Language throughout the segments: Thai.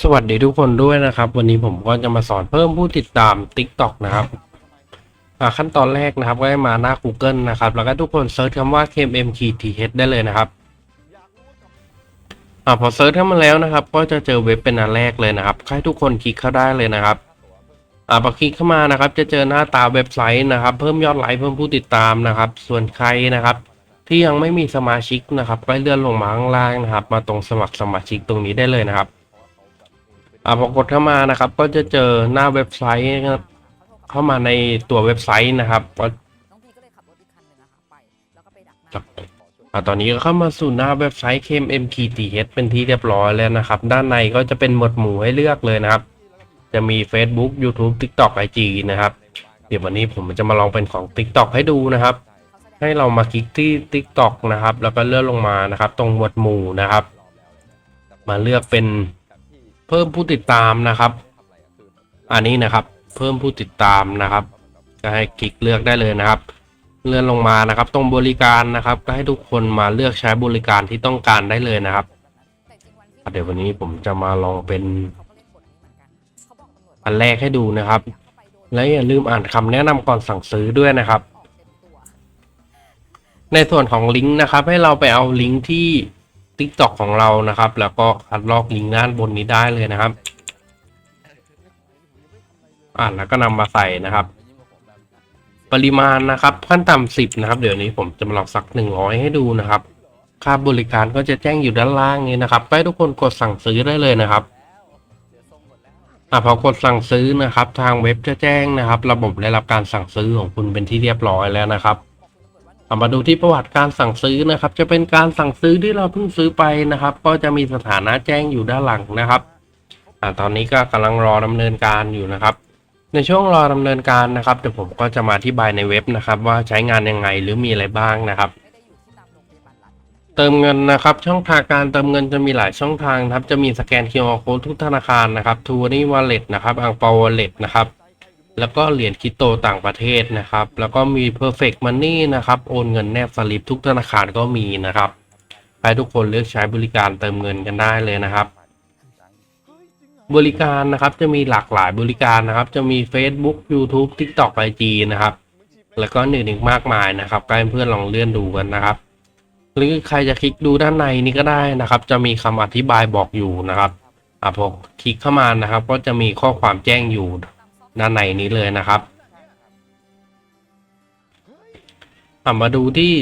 สวัสดีทุกคนด้วยนะครับ วันนี้ผมก็จะมาสอนเพิ่มผู้ติดตาม TikTok นะครับขั้นตอนแรกนะครับ ก็ให้มาหน้า Google นะครับ แล้วก็ทุกคนเซิร์ชคำว่า KMMTTH ได้เลยนะครับอพอเซิร์ชเข้ามาแล้วนะครับ ก็จะเจอเว็บเป็นอันแรกเลยนะครับให้ทุกคนคลิกเข้าได้เลยนะครับอ่าพอคลิกเข้ามานะครับ จะเจอหน้าตาเว็บไซต์นะครับ เพิ่มยอดไลค์เพิ่มผู้ติดตามนะครับ ส่วนใครนะครับ ที่ยังไม่มีสมาชิกนะครับก็เลื่อนลงมาข้างล่างนะครับ มาตรงสมัครสมาชิกตรงนี้ได้เลยนะครับ อ่าพอกดเข้ามานะครับ ก็จะเจอหน้าเว็บไซต์นะครับเข้ามาในตัวเว็บไซต์นะครับก็อตอนนี้ก็เข้ามาสู่หน้าเว็บไซต์ KMMTTH เป็นที่เรียบร้อยแล้วนะครับ ด้านในก็จะเป็นหมวดหมู่ให้เลือกเลยนะครับ จะมี Facebook YouTube TikTok IG นะครับ เดี๋ยววันนี้ผมจะมาลองเป็นของ TikTok ให้ดูนะครับ ให้เรามาคลิกที่ TikTok นะครับ แล้วก็เลื่อนลงมานะครับ ตรงหมวดหมู่นะครับ มาเลือกเป็น เพิ่มผู้ติดตามนะครับ อันนี้นะครับ เพิ่มผู้ติดตามนะครับ ก็ให้คลิกเลือกได้เลยนะครับ เลื่อนลงมานะครับ ตรงบริการนะครับ ก็ให้ทุกคนมาเลือกใช้บริการที่ต้องการได้เลยนะครับ เดี๋ยววันนี้ผมจะมาลองเป็นอันเขาบอกตำรวจอันแรกให้ดูนะครับ และอย่าลืมอ่านคำแนะนำก่อนสั่งซื้อด้วยนะครับ ในส่วนของลิงก์นะครับ ให้เราไปเอาลิงก์ที่ TikTok ของเรานะครับ แล้วก็คัดลอกลิงก์ด้านบนนี้ได้เลยนะครับ อ่าแล้วก็นำมาใส่นะครับ ปริมาณนะครับขั้นต่ำสิบนะครับ เดี๋ยวนี้ผมจะมาลองสักหนึ่งร้อยให้ดูนะครับ ค่าบริการก็จะแจ้งอยู่ด้านล่างนี้นะครับให้ทุกคนกดสั่งซื้อได้เลยนะครับอะพอกดสั่งซื้อนะครับ ทางเว็บจะแจ้งนะครับ ระบบได้รับการสั่งซื้อของคุณเป็นที่เรียบร้อยแล้วนะครับ เอามาดูที่ประวัติการสั่งซื้อนะครับ จะเป็นการสั่งซื้อที่เราเพิ่งซื้อไปนะครับ ก็จะมีสถานะแจ้งอยู่ด้านหลังนะครับอตอนนี้ก็กำลังรอดำเนินการอยู่นะครับ ในช่วงรอดำเนินการนะครับเดี๋ยวผมก็จะมาอธิบายในเว็บนะครับ ว่าใช้งานยังไงหรือมีอะไรบ้างนะครับ เติมเงินนะครับ ช่องทางการเติมเงินจะมีหลายช่องทางครับ จะมีสแกน QR Code ทุกธนาคารนะครับทูนี่วอลเล็ตนะครับอังเปาวอลเล็ตนะครับ แล้วก็เหรียญคริปโตต่างประเทศนะครับ แล้วก็มี Perfect Money นะครับ โอนเงินแนบสลิปทุกธนาคารก็มีนะครับให้ทุกคนเลือกใช้บริการเติมเงินกันได้เลยนะครับ บริการนะครับจะมีหลากหลายบริการนะครับ จะมี Facebook YouTube TikTok IG นะครับ แล้วก็อื่นอีกมากมายนะครับก็ให้เพื่อนลองเลื่อนดูกันนะครับ หรือใครจะคลิกดูด้านในนี้ก็ได้นะครับ จะมีคำอธิบายบอกอยู่นะครับอะพอคลิกเข้ามานะครับ ก็จะมีข้อความแจ้งอยู่ ด้านในนี้เลยนะครับมาดูที่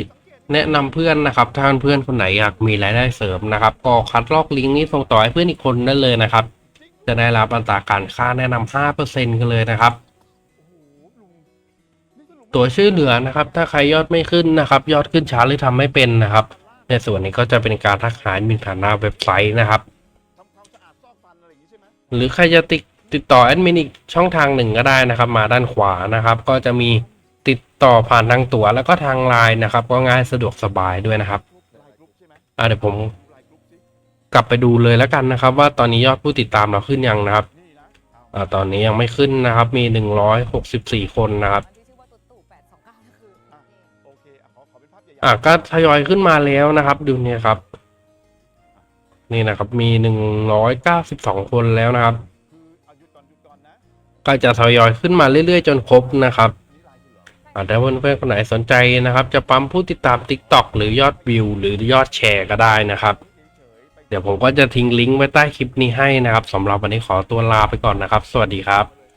แนะนำเพื่อนนะครับถ้าเพื่อนคนไหนอยากมีรายได้เสริมนะครับ ก็คัดลอกลิงก์นี้ส่งต่อให้เพื่อนอีกคนได้เลยนะครับ จะได้รับอัตราการค่าแนะนำ5%กันเลยนะครับ ตัวชื่อเหลือนะครับ ถ้าใครยอดไม่ขึ้นนะครับ ยอดขึ้นช้าหรือทำไม่เป็นนะครับ ในส่วนนี้ก็จะเป็นการทักหายมินผ่านหน้าเว็บไซต์นะครับ หรือใครจะติด ติดต่อแอดมินอีกช่องทางหนึ่งก็ได้นะครับ มาด้านขวานะครับ ก็จะมีติดต่อผ่านทางตั๋วแล้วก็ทางไลน์นะครับ ก็ง่ายสะดวกสบายด้วยนะครับอะเดี๋ยวผมกลับไปดูเลยแล้วกันนะครับ ว่าตอนนี้ยอดผู้ติดตามเราขึ้นยังนะครับอ่าตอนนี้ยังไม่ขึ้นนะครับ มีหนึ่งร้อยหกสิบสี่คนนะครับอะก็ทยอยขึ้นมาแล้วนะครับ ดูเนี่ยครับ นี่นะครับ มีหนึ่งร้อยเก้าสิบสองคนแล้วนะครับ ก็จะทยอยขึ้นมาเรื่อยๆ จนครบนะครับอะถ้าเพื่อนๆคนไหนสนใจนะครับ จะปั๊มผู้ติดตาม TikTok หรือยอดวิวหรือยอดแชร์ก็ได้นะครับ เดี๋ยวผมก็จะทิ้งลิงก์ไว้ใต้คลิปนี้ให้นะครับสำหรับวันนี้ขอตัวลาไปก่อนนะครับ สวัสดีครับ